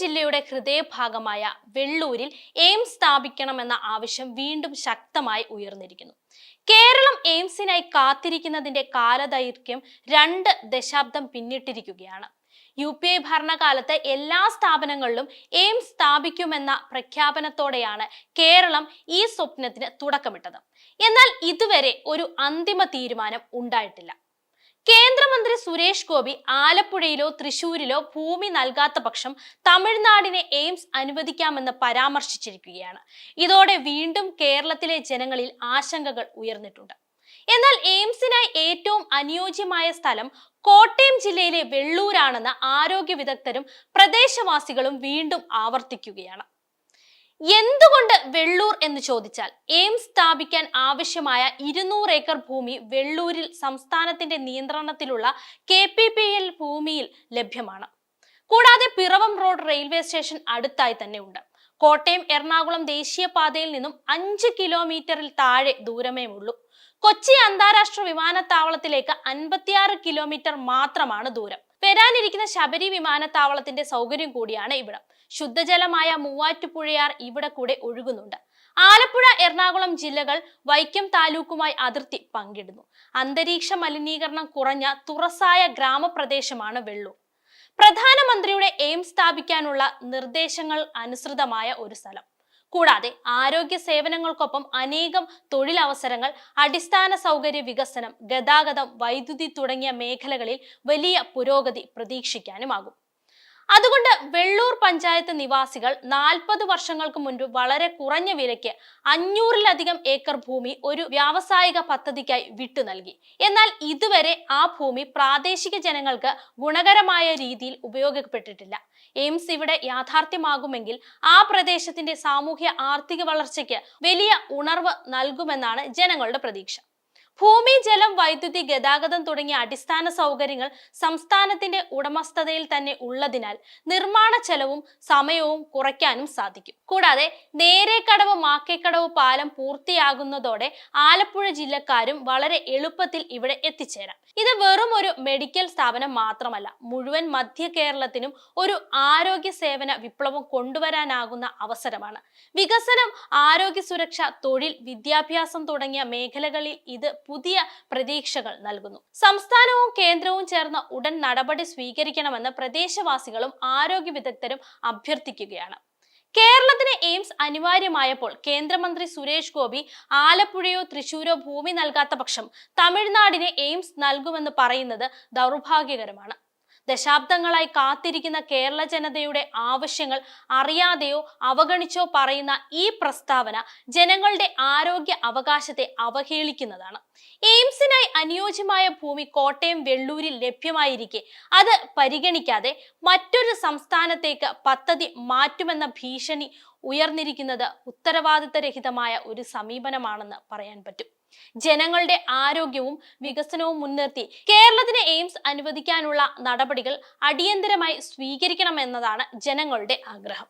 ജില്ലയുടെ ഹൃദയഭാഗമായ വെള്ളൂരിൽ എയിംസ് സ്ഥാപിക്കണമെന്ന ആവശ്യം വീണ്ടും ശക്തമായി ഉയർന്നിരിക്കുന്നു. കേരളം എയിംസിനായി കാത്തിരിക്കുന്നതിന്റെ കാലദൈർഘ്യം രണ്ട് ദശാബ്ദം പിന്നിട്ടിരിക്കുകയാണ്. യു പി ഐ ഭരണകാലത്ത് എല്ലാ സ്ഥാപനങ്ങളിലും എയിംസ് സ്ഥാപിക്കുമെന്ന പ്രഖ്യാപനത്തോടെയാണ് കേരളം ഈ സ്വപ്നത്തിന് തുടക്കമിട്ടത്. എന്നാൽ ഇതുവരെ ഒരു അന്തിമ തീരുമാനം ഉണ്ടായിട്ടില്ല. കേന്ദ്രമന്ത്രി സുരേഷ് ഗോപി ആലപ്പുഴയിലോ തൃശൂരിലോ ഭൂമി നൽകാത്ത പക്ഷം തമിഴ്നാടിനെ എയിംസ് അനുവദിക്കാമെന്ന് പരാമർശിച്ചിരിക്കുകയാണ്. ഇതോടെ വീണ്ടും കേരളത്തിലെ ജനങ്ങളിൽ ആശങ്കകൾ ഉയർന്നിട്ടുണ്ട്. എന്നാൽ എയിംസിനായി ഏറ്റവും അനുയോജ്യമായ സ്ഥലം കോട്ടയം ജില്ലയിലെ വെള്ളൂരാണെന്ന് ആരോഗ്യ വിദഗ്ധരും പ്രദേശവാസികളും വീണ്ടും ആവർത്തിക്കുകയാണ്. എന്തുകൊണ്ട് വെള്ളൂർ എന്ന് ചോദിച്ചാൽ? എയിംസ് സ്ഥാപിക്കാൻ ആവശ്യമായ ഇരുന്നൂറ് ഏക്കർ ഭൂമി വെള്ളൂരിൽ സംസ്ഥാനത്തിന്റെ നിയന്ത്രണത്തിലുള്ള കെ പി പി എൽ ഭൂമിയിൽ ലഭ്യമാണ്. കൂടാതെ പിറവം റോഡ് റെയിൽവേ സ്റ്റേഷൻ അടുത്തായി തന്നെ ഉണ്ട്. കോട്ടയം എറണാകുളം ദേശീയപാതയിൽ നിന്നും അഞ്ച് കിലോമീറ്ററിൽ താഴെ ദൂരമേ ഉള്ളൂ കൊച്ചി അന്താരാഷ്ട്ര വിമാനത്താവളത്തിലേക്ക് അൻപത്തിയാറ് കിലോമീറ്റർ മാത്രമാണ് ദൂരം. വരാനിരിക്കുന്ന ശബരി വിമാനത്താവളത്തിന്റെ സൗകര്യം കൂടിയാണ് ഇവിടം. ശുദ്ധജലമായ മൂവാറ്റുപുഴയാർ ഇവിടെ കൂടെ ഒഴുകുന്നുണ്ട്. ആലപ്പുഴ എറണാകുളം ജില്ലകൾ വൈക്കം താലൂക്കുമായി അതിർത്തി പങ്കിടുന്നു. അന്തരീക്ഷ മലിനീകരണം കുറഞ്ഞ തുറസായ ഗ്രാമപ്രദേശമാണ് വെള്ളൂർ. പ്രധാനമന്ത്രിയുടെ എയിംസ് സ്ഥാപിക്കാനുള്ള നിർദ്ദേശങ്ങൾ അനുസൃതമായ ഒരു സ്ഥലം. കൂടാതെ ആരോഗ്യ സേവനങ്ങൾക്കൊപ്പം അനേകം തൊഴിലവസരങ്ങൾ അടിസ്ഥാന സൗകര്യ വികസനം ഗതാഗതം വൈദ്യുതി തുടങ്ങിയ മേഖലകളിൽ വലിയ പുരോഗതി പ്രതീക്ഷിക്കാനുമാകും. അതുകൊണ്ട് വെള്ളൂർ പഞ്ചായത്ത് നിവാസികൾ നാൽപ്പത് വർഷങ്ങൾക്ക് മുൻപ് വളരെ കുറഞ്ഞ വിലയ്ക്ക് അഞ്ഞൂറിലധികം ഏക്കർ ഭൂമി ഒരു വ്യാവസായിക പദ്ധതിക്കായി വിട്ടു നൽകി. എന്നാൽ ഇതുവരെ ആ ഭൂമി പ്രാദേശിക ജനങ്ങൾക്ക് ഗുണകരമായ രീതിയിൽ ഉപയോഗപ്പെട്ടിട്ടില്ല. എയിംസ് ഇവിടെ യാഥാർത്ഥ്യമാകുമെങ്കിൽ ആ പ്രദേശത്തിന്റെ സാമൂഹ്യ ആർത്ഥിക വളർച്ചയ്ക്ക് വലിയ ഉണർവ് നൽകുമെന്നാണ് ജനങ്ങളുടെ പ്രതീക്ഷ. ഭൂമി ജലം വൈദ്യുതി ഗതാഗതം തുടങ്ങിയ അടിസ്ഥാന സൗകര്യങ്ങൾ സംസ്ഥാനത്തിന്റെ ഉടമസ്ഥതയിൽ തന്നെ ഉള്ളതിനാൽ നിർമ്മാണ ചെലവും സമയവും കുറയ്ക്കാനും സാധിക്കും. കൂടാതെ നേരേക്കടവ് മാക്കേക്കടവ് പാലം പൂർത്തിയാകുന്നതോടെ ആലപ്പുഴ ജില്ലക്കാരും വളരെ എളുപ്പത്തിൽ ഇവിടെ എത്തിച്ചേരാം. ഇത് വെറും ഒരു മെഡിക്കൽ സ്ഥാപനം മാത്രമല്ല മുഴുവൻ മധ്യ കേരളത്തിനും ഒരു ആരോഗ്യ സേവന വിപ്ലവം കൊണ്ടുവരാനാകുന്ന അവസരമാണ്. വികസനം ആരോഗ്യ സുരക്ഷ തൊഴിൽ വിദ്യാഭ്യാസം തുടങ്ങിയ മേഖലകളിൽ ഇത് പുതിയ പ്രതീക്ഷകൾ നൽകുന്നു. സംസ്ഥാനവും കേന്ദ്രവും ചേർന്ന ഉടൻ നടപടി സ്വീകരിക്കണമെന്ന് പ്രദേശവാസികളും ആരോഗ്യ വിദഗ്ധരും അഭ്യർത്ഥിക്കുകയാണ്. കേരളത്തിന് എയിംസ് അനിവാര്യമായപ്പോൾ കേന്ദ്രമന്ത്രി സുരേഷ് ഗോപി ആലപ്പുഴയോ തൃശൂരോ ഭൂമി നൽകാത്ത പക്ഷം തമിഴ്നാടിന് എയിംസ് നൽകുമെന്ന് പറയുന്നത് ദൗർഭാഗ്യകരമാണ്. ദശാബ്ദങ്ങളായി കാത്തിരിക്കുന്ന കേരള ജനതയുടെ ആവശ്യങ്ങൾ അറിയാതെയോ അവഗണിച്ചോ പറയുന്ന ഈ പ്രസ്താവന ജനങ്ങളുടെ ആരോഗ്യ അവകാശത്തെ അവഹേളിക്കുന്നതാണ്. എയിംസിനായി അനുയോജ്യമായ ഭൂമി കോട്ടയം വെള്ളൂരിൽ ലഭ്യമായിരിക്കെ. അത് പരിഗണിക്കാതെ മറ്റൊരു സംസ്ഥാനത്തേക്ക് പദ്ധതി മാറ്റുമെന്ന ഭീഷണി ഉയർന്നിരിക്കുന്നത് ഉത്തരവാദിത്തരഹിതമായ ഒരു സമീപനമാണെന്ന് പറയാൻ പറ്റും. ജനങ്ങളുടെ ആരോഗ്യവും വികസനവും മുൻനിർത്തി കേരളത്തിന് എയിംസ് അനുവദിക്കാനുള്ള നടപടികൾ അടിയന്തരമായി സ്വീകരിക്കണമെന്നതാണ് ജനങ്ങളുടെ ആഗ്രഹം.